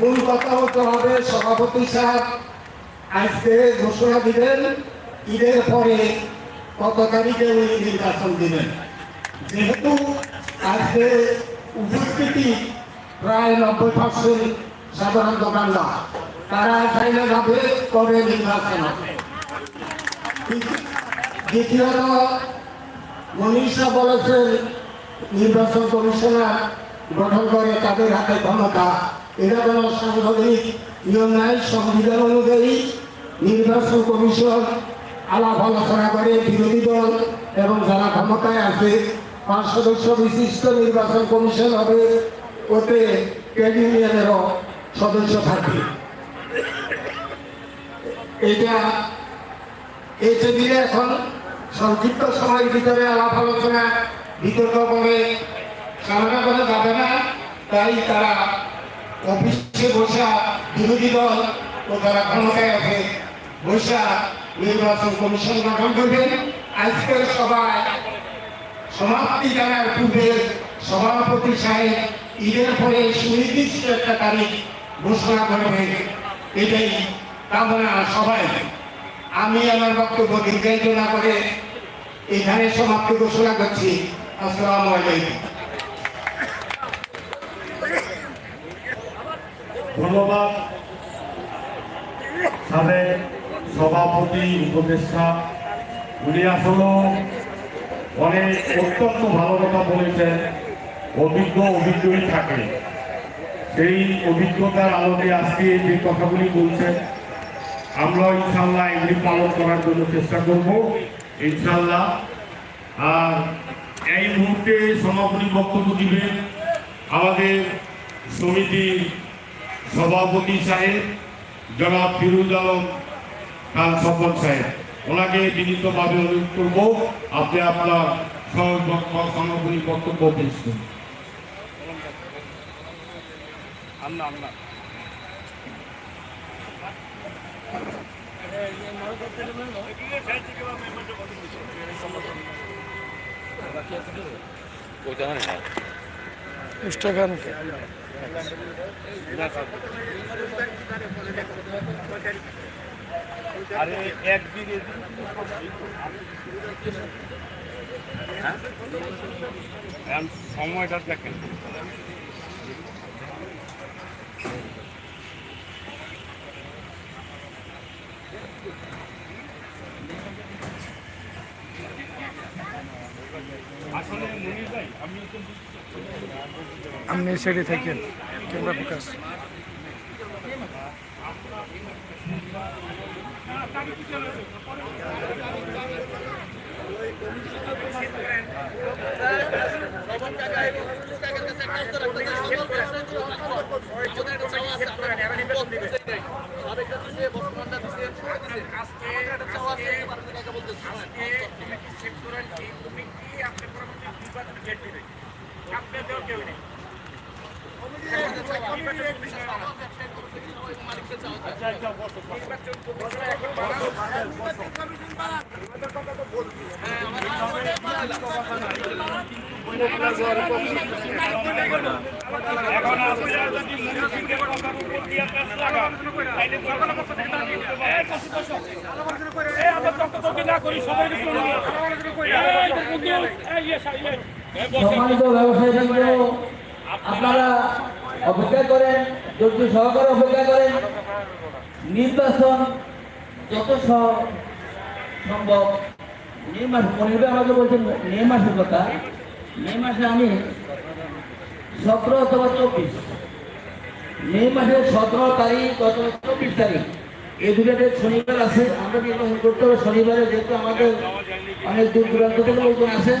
মূল কথা হতে হবে সভাপতি সাহেব। আজকে ঘোষণা দিবেন, ঈদের পরে কত তারিখে উনি নির্বাচন দিবেন। যেহেতু আজকে উপস্থিতি প্রায় নব্বই পার্সেন্ট সাধারণ দোকানদার, তারা চাইলে যাবে কবে নির্বাচন হবে। দ্বিতীয়ত, মনীষা বলেছেন, নির্বাচন কমিশনার গঠন করে তাদের হাতে ক্ষমতা এটা কোনো সাংবিধানিক নিয়ম নাই সংবিধান অনুযায়ী নির্বাচন কমিশন আলাপ আলোচনা করে, বিরোধী দল এবং যারা ক্ষমতায় আছে, পাঁচ সদস্য বিশিষ্ট নির্বাচন কমিশন হবে, ওতে ট্রেড ইউনিয়নেরও সদস্য থাকবে। এটা এই টেবিলে এখন সংক্ষিপ্ত সময়ের ভিতরে আলাপ আলোচনা বিতর্ক করে সামনা করে যাবে না, তাই তারা অফিসে বসা বিরোধী দল ও যারা ক্ষমতায় আছে, বসা নির্বাচন কমিশন গঠন করবেন আজকের সভায় সমাপ্তি জানার পূর্বে সভাপতি সাহেব ঈদের পরে সুনির্দিষ্ট একটা তারিখ ঘোষণা করবে। এটাই কামনা সবাই আমি আমার বক্তব্য দীর্ঘায়িত না করে এখানে সমাপ্তি ঘোষণা করছি। আসসালামু আলাইকুম। ধন্যবাদ। সাবেক সভাপতি, উপদেষ্টা উনি আসলে অনেক অত্যন্ত ভালো কথা বলেছেন। অভিজ্ঞ অভিজ্ঞই থাকে। সেই অভিজ্ঞতার আলোকে আজকে যে কথাগুলি বলছেন, আমরা ইনশাল্লাহ এগুলি পালন করার জন্য চেষ্টা করব ইনশাল্লাহ আর এই মুহূর্তে সমাপনী বক্তব্য দিবেন আমাদের সমিতির সভাপতি সাহেব জনাব ফিরুজ আলম খান সফল সাহেব। ওনাকে বিনীতভাবে অনুরোধ করব আপনি আপনার সমাপনী বক্তব্য পেশ করুন। ইনস্টাগ্রামকে আরে একদিন সময়টা দেখেন আসলে মনির ভাই আমি তো আপনি এই সাইডে থাকেন ক্যামেরা ফোকাস। এখন আপনারা যদি দিন এই আমরা তর্কাতর্কি না করি, সবাই এই, এই, ইয়ে, ইয়ে। সম্মানিত ব্যবসায়ীবৃন্দ, আপনারা অপেক্ষা করেন ধৈর্য সহকারে অপেক্ষা করেন। নির্বাচন যত সম্ভব, মে মাস ভাই আমাকে বলছেন মে মাসের কথা, মে মাসে আমি সতেরো অথবা চব্বিশ, মে মাসের সতেরো তারিখ অথবা চব্বিশ তারিখ, এই দুটো শনিবার আছে। আমরা নির্বাচন করতে হবে? শনিবারে যেহেতু আমাদের অনেক দূর দূরান্ত থেকে লোকজন আসেন।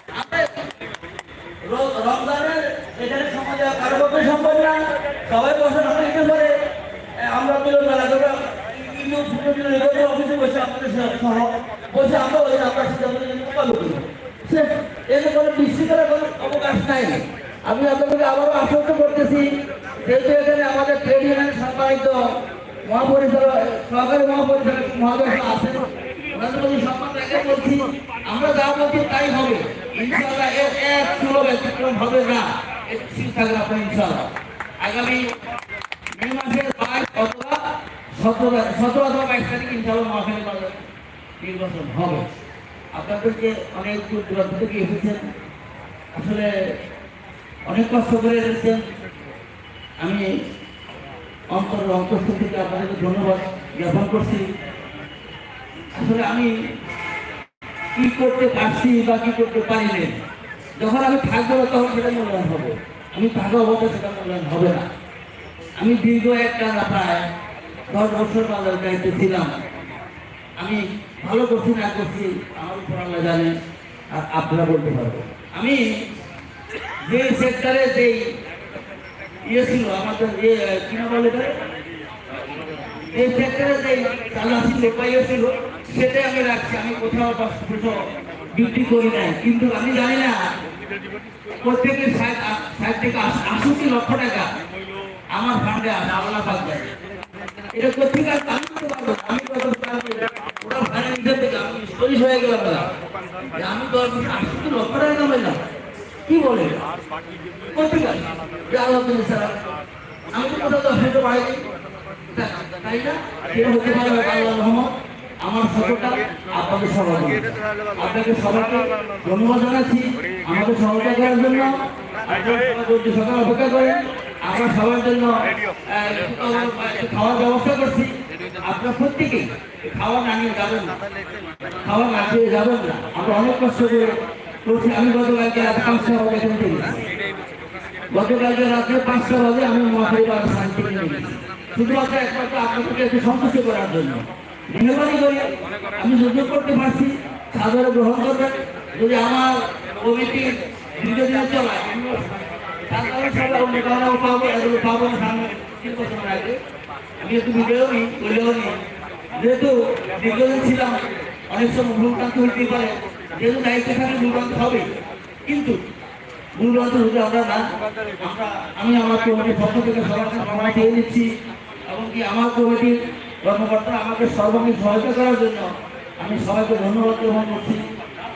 রমজানের এখানে সমাজে কারও পক্ষে না সবাই বসে আমরা মিলন অফিসে বসে আমাদের সহ আমরা বলছি আমরা সিদ্ধান্ত কোনো বিশৃঙ্খলার কোনো অবকাশ নাই। আমি আপনাদেরকে আবারও আশ্বস্ত করতেছি, যেহেতু এখানে আমাদের ট্রেড ইউনিয়ন সম্পাদিত মহাপরিচালক সহকারী মহাপরিচালক মহাদর্শ আছেন, ওনাদের আমরা যা বলছি তাই হবে। ইনশাআল্লাহ এর এক হবে না। এর ঠিক থাকবে আপনার আগামী মে মাসের বাইশ অথবা সতেরো সতেরো অথবা বাইশ তারিখ ইনশাআল্লাহ আপনাদেরকে অনেক দূর দূরান্ত আসলে অনেক কষ্ট করে এসেছেন। আমি অন্তর অন্তস্থ থেকে আপনাদেরকে ধন্যবাদ জ্ঞাপন করছি। আসলে আমি কি করতে পারছি বা কি করতে পারি না যখন আমি থাকব না, তখন সেটা মূল্যায়ন হবে। আমি থাকা অবস্থায় সেটা মূল্যায়ন হবে না। আমি দীর্ঘ একটা প্রায় দশ বছর বাজার দায়িত্বে ছিলাম। আমি ভালো করছি, না করছি, আমার উপর আল্লাহ জানে, আর আপনারা বলতে পারব আমি যে সেক্টরে যেই ইয়ে ছিল, আমাদের ইয়ে কি নাম বলে? এই সেক্টরে যেই চালা ছিল ইয়ে ছিল সেটাই আমি রাখছি, আমি কোথাও ডিউটি করি নাই কিন্তু আমি জানি না, প্রত্যেকের ষাট থেকে আষট্টি লক্ষ টাকা, আমার ফান্ডে আছে আল্লাহ পাক দেয় এটা কোথেকে আমি করতে পারব আমি কত ওরা ফান্ডে নিজের থেকে আমি হয়ে গেলাম দাদা আমি বছর আষট্টি লক্ষ টাকা কামাইলাম কি বলে? কোথেকে যে আলহামদুলিল্লাহ স্যার, আমি তো কোথাও দশ বছর পাইনি তাই না? সেটা হতে পারে আল্লাহ রহমত। আমার সকলটা আপনাদের সবাই আপনাকে সবাইকে ধন্যবাদ জানাচ্ছি। আমাদের সহযোগিতা করার জন্য সকাল অপেক্ষা করেন, আমরা সবার জন্য খাওয়ার ব্যবস্থা করছি। আপনারা প্রত্যেকেই খাওয়া না নিয়ে যাবেন না। খাওয়া না খেয়ে যাবেন না। আমরা অনেক কষ্ট করে করছি। আমি গতকালকে রাত পাঁচটা বাজে এখান। গতকালকে রাত্রে পাঁচটা বাজে আমি মহাখালী বাজার শান্তি শুধুমাত্র একমাত্র আপনাদেরকে একটু সন্তুষ্ট করার জন্য। মেহরবানি করে আমি সুযোগ করতে পারছি, সাদরে গ্রহণ করবেন যদি আমার কমিটির দীর্ঘদিনে চলায় পাবো পাবো না সামনে। আমি যেহেতু ছিলাম, অনেক সময় যেহেতু কিন্তু আমি আমার কমিটির পক্ষ থেকে সবার চেয়ে নিচ্ছি, এবং কি আমার কমিটির কর্মকর্তা, আমাকে সর্বাঙ্গীন সহায়তা করার জন্য আমি সবাইকে ধন্যবাদ গ্রহণ করছি।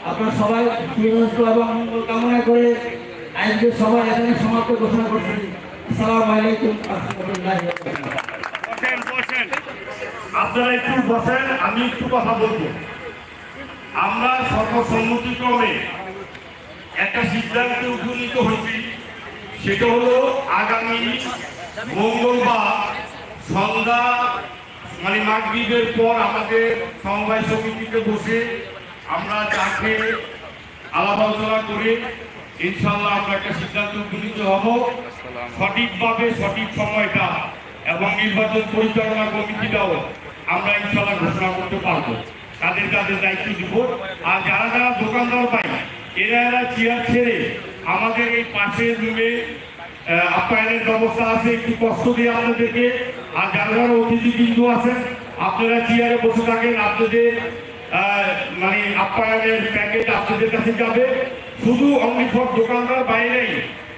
আপনারা সবাই সুস্বাস্থ্য এবং মঙ্গল কামনা করে আজকে সবাই এখানে সমাপ্ত ঘোষণা করছি। আসসালামু আলাইকুম আপনারা একটু বসেন, আমি একটু কথা বলব। আমরা সর্বসম্মতিক্রমে একটা সিদ্ধান্তে উপনীত হয়েছি, সেটা হলো আগামী মঙ্গলবার সন্ধ্যা মানে মাগরীবের পর আমাদের সমবায় সমিতিতে বসে আমরা যাকে আলাপ আলোচনা করে ইনশাল্লাহ আমরা একটা সিদ্ধান্ত উপনীত হব। সঠিকভাবে সঠিক সময়টা এবং নির্বাচন পরিচালনা কমিটিটাও আমরা ইনশাল্লাহ ঘোষণা করতে পারব। তাদের তাদের দায়িত্ব দিব আর যারা যারা দোকানদার পাই এরা এরা চেয়ার ছেড়ে আমাদের এই পাশের রুমে আপ্যায়নের ব্যবস্থা আছে, একটু কষ্ট দিয়ে আপনাদেরকে, আর যারা যারা অতিথি বিন্দু আছেন, আপনারা চেয়ারে বসে থাকেন, আপনাদের মানে আপ্যায়নের প্যাকেট আপনাদের কাছে যাবে। শুধু অনলি ফর দোকানদার বাইরেই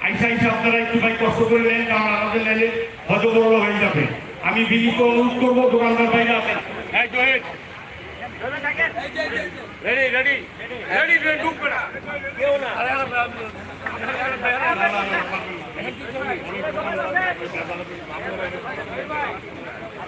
আইসা আইসা আপনারা একটু ভাই কষ্ট করে নেন, কারণ আমাদের নাইলে হজবরল হয়ে যাবে। আমি বিনীত অনুরোধ করব দোকানদার বাইরে ரெடி ரெடி ரெடி ரெடி கூப்பிட கேவனா அடையாளம் அடையாளம் அடையாளம்